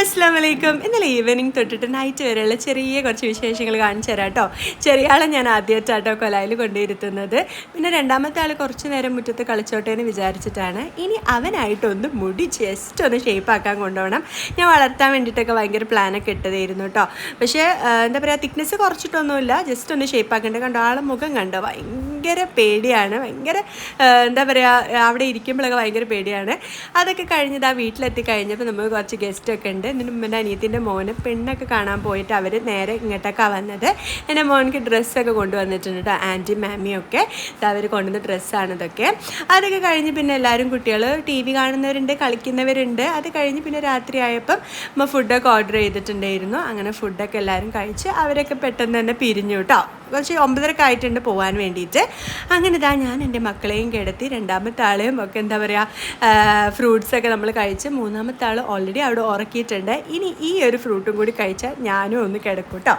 അസ്സാം വലൈക്കും ഇന്നലെ ഈവനിങ് തൊട്ടിട്ട് നൈറ്റ് വരെയുള്ള ചെറിയ കുറച്ച് വിശേഷങ്ങൾ കാണിച്ചു തരാം കേട്ടോ ചെറിയ ആളെ ഞാൻ ആദ്യമായിട്ടാട്ടോ കൊലായിൽ കൊണ്ടിരുത്തുന്നത് പിന്നെ രണ്ടാമത്തെ ആൾ കുറച്ച് നേരം മുറ്റത്ത് കളിച്ചോട്ടെ എന്ന് വിചാരിച്ചിട്ടാണ്. ഇനി അവനായിട്ടൊന്ന് മുടി ജസ്റ്റ് ഒന്ന് ഷേപ്പ് ആക്കാൻ കൊണ്ടുപോകണം. ഞാൻ വളർത്താൻ വേണ്ടിയിട്ടൊക്കെ ഭയങ്കര പ്ലാനൊക്കെ ഇട്ടതായിരുന്നു കേട്ടോ പക്ഷേ എന്താ പറയുക തിക്നെസ് കുറച്ചിട്ടൊന്നുമില്ല. ജസ്റ്റ് ഒന്ന് ഷേപ്പ് ആക്കേണ്ടത് കണ്ടോ ആളെ മുഖം കണ്ടോ? ഭയങ്കര പേടിയാണ്. ഭയങ്കര എന്താ പറയുക അവിടെ ഇരിക്കുമ്പോഴൊക്കെ ഭയങ്കര പേടിയാണ്. അതൊക്കെ കഴിഞ്ഞത് ആ വീട്ടിലെത്തി കഴിഞ്ഞപ്പോൾ നമുക്ക് കുറച്ച് ഗസ്റ്റ് ഒക്കെ ഉണ്ട് എന്നിട്ട് എന്റെ അനിയത്തിന്റെ മോന് പെണ്ണൊക്കെ കാണാൻ പോയിട്ട് അവർ നേരെ ഇങ്ങോട്ടൊക്കെ വന്നത്. എന്റെ മോനക്ക് ഡ്രസ്സൊക്കെ കൊണ്ടുവന്നിട്ടുണ്ട് കേട്ടോ ആന്റി മാമിയൊക്കെ. അവർ കൊണ്ടുവന്ന ഡ്രസ്സാണ് ഇതൊക്കെ. അതൊക്കെ കഴിഞ്ഞ് പിന്നെ എല്ലാവരും കുട്ടികൾ ടി വി കാണുന്നവരുണ്ട് കളിക്കുന്നവരുണ്ട്. അത് കഴിഞ്ഞ് പിന്നെ രാത്രി ആയപ്പം നമ്മൾ ഫുഡൊക്കെ ഓർഡർ ചെയ്തിട്ടുണ്ടായിരുന്നു. അങ്ങനെ ഫുഡൊക്കെ എല്ലാവരും കഴിച്ച് അവരൊക്കെ പെട്ടെന്ന് തന്നെ പിരിഞ്ഞു കേട്ടോ കുറച്ച് ഒമ്പതരക്ക് ആയിട്ടുണ്ട് പോകാൻ വേണ്ടിയിട്ട്. അങ്ങനെ ഇതാ ഞാൻ എന്റെ മക്കളെയും കിടത്തി രണ്ടാമത്തെ ആളെയും ഒക്കെ എന്താ പറയുക ഫ്രൂട്ട്സൊക്കെ നമ്മൾ കഴിച്ച് മൂന്നാമത്തെ ആൾ ഓൾറെഡി അവിടെ ഉറക്കിയിട്ടുണ്ട്. ഇനി ഈ ഒരു ഫ്രൂട്ടും കൂടി കഴിച്ചാൽ ഞാനും ഒന്ന് കിടക്കും കേട്ടോ